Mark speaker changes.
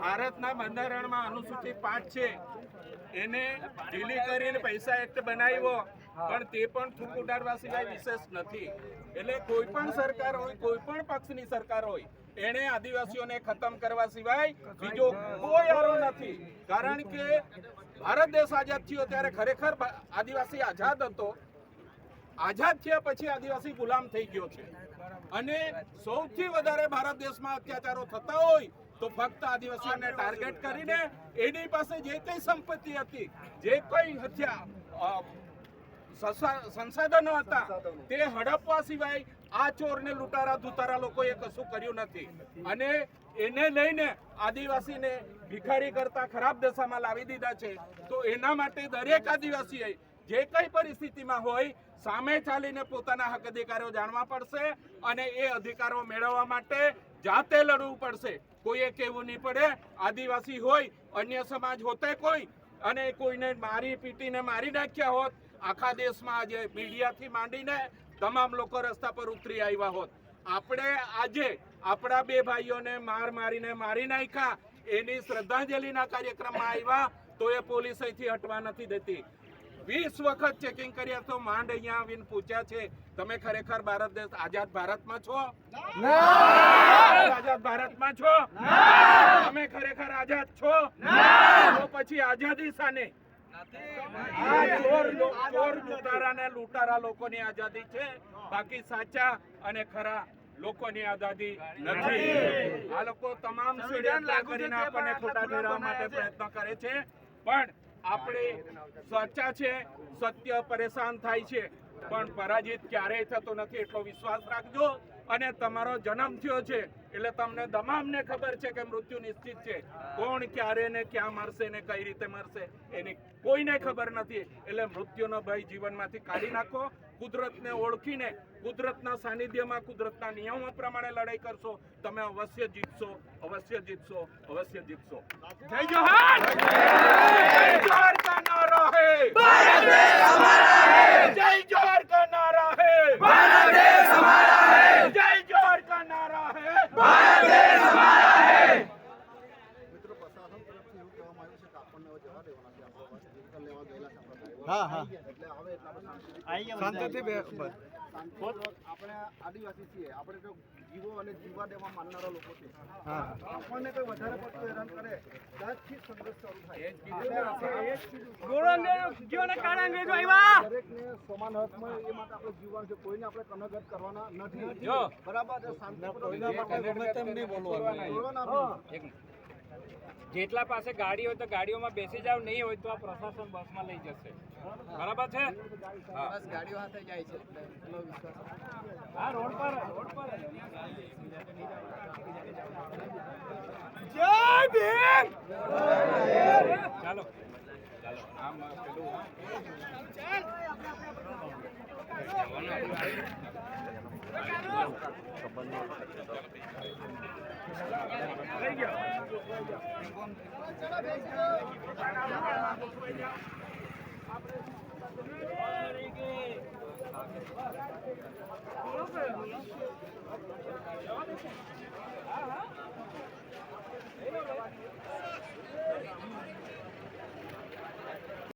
Speaker 1: ભારતના બંધારણમાં અનુસૂચિત પાંચ છે. એને ઢીલી કરીને પૈસા એક્ટ બનાવ્યો, પણ તે પણ થૂક ઉડાડવા સિવાય વિશેષ નથી. એટલે કોઈ પણ સરકાર હોય, કોઈ પણ પક્ષની સરકાર હોય એણે આદિવાસીઓને ખતમ કરવા સિવાય બીજો કોઈ આરો નથી. કારણ કે ભારત દેશ આઝાદ થયો ત્યારે ખરેખર આદિવાસી આઝાદ હતો. આઝાદ થયા પછી આદિવાસી ગુલામ થઈ ગયો છે. અને સૌથી વધારે ભારત દેશમાં અત્યાચારો થતા હોય તો ફક્ત આદિવાસીઓને ટાર્ગેટ કરીને એની પાસે જે કઈ સંપત્તિ હતી, જે કઈ હથિયાર સંસાધનો હતા, તે હડપવા સિવાય આ ચોરને લૂંટારા ધુતારા લોકોએ કશું કર્યું નથી. અને એને લઈને આદિવાસીને ભિખારી કરતા ખરાબ દશામાં લાવી દીધા છે. તો એના માટે દરેક આદિવાસીએ જે કઈ પરિસ્થિતિમાં હોય સામે ચાલીને પોતાના હક અધિકારો જાણવા પડશે અને એ અધિકારો મેળવવા માટે જાતે લડવું પડશે. કોઈએ કહેવું નહીં પડે, આદિવાસી હોય, અન્ય સમાજ હોતે કોઈ, અને કોઈને મારી પીટીને મારી નાખ્યા હોત, આખા દેશમાં આજે મીડિયાથી માંડીને તમામ લોકો રસ્તા પર ઉતરી આવ્યા હોત. આપણે આજે આપણા બે ભાઈઓને માર મારીને મારી નાખ્યા, એની શ્રદ્ધાંજલિના કાર્યક્રમમાં આવ્યા, તો એ પોલીસ અહીંથી હટવા નથી દેતી. વીસ વખત ચેકિંગ કર્યા તો માંડ અહીંયા આવીને પૂછ્યા છે તમે ખરેખર ભારત દેશ આઝાદ ભારતમાં છો? આઝાદ ભારતમાં છો? તમે ખરેખર આઝાદ છો? તો પછી આઝાદી સાને ચોર લૂંટારા ને લૂંટારા લોકોની આઝાદી છે. બાકી સાચા અને ખરા લોકોની આઝાદી નથી. આ લોકો તમામ ષડયંત્ર કરીને આપણને ખોટા ઠેરવવા માટે પ્રયત્ન કરે છે. પણ આપણે સાચા છે, સત્ય પરેશાન થાય છે, પણ પરાજિત ક્યારેય થતો નથી, એટલો વિશ્વાસ રાખજો. અને તમારો જન્મ થયો છે, એટલે તમને તમામને ખબર છે કે મૃત્યુ નિશ્ચિત છે. કોણ ક્યારે ને ક્યાં મરશે ને કઈ રીતે મરશે, એની કોઈને ખબર નથી. એટલે મૃત્યુનો ભય જીવનમાંથી કાઢી નાખો. કુદરતને ઓળખીને, કુદરતના સાનિધ્યમાં કુદરતના નિયમો પ્રમાણે લડાઈ કરશો. તમે અવશ્ય જીતશો અવશ્ય જીતશો અવશ્ય જીતશો. જય જોહાર જય જોહાર કા નારા હે જય જોહાર કા નારા હે જય જોહાર કા નારા હે
Speaker 2: મિત્રો પ્રશાસન તરફથી એવું કહેવામાં આવ્યું છે કે આપણને હવે જવા દેવાના છે આપણો બસ vehicle લેવા ગયેલા છે આપણા driver.
Speaker 3: હા, હા.
Speaker 2: શાંતિથી આપણે આદિવાસી છીએ. આપણે તો જીવો અને જીવા દેવા માનનારા લોકો છે આપણને કોઈ વધારે પડતું હેરાન કરે ત્યાંથી સંઘર્ષ શરૂ થાય. દરેકને સમાન હક મળે એ માટે આપણે જીવવાનું છે. કોઈને આપણે કનગત કરવાના નથી. બરાબર
Speaker 3: બોલવાનું.
Speaker 4: જેટલા પાસે ગાડી હોય તો ગાડીઓમાં બેસી જાવ નહીં હોય તો આ પ્રશાસન બસમાં લઈ જશે. બરાબર છે.
Speaker 2: ગાડીઓ જાય
Speaker 4: હા રોડ પર રોડ પર. ચાલો. ચાલો આમ પેલું
Speaker 2: Thank Thank you.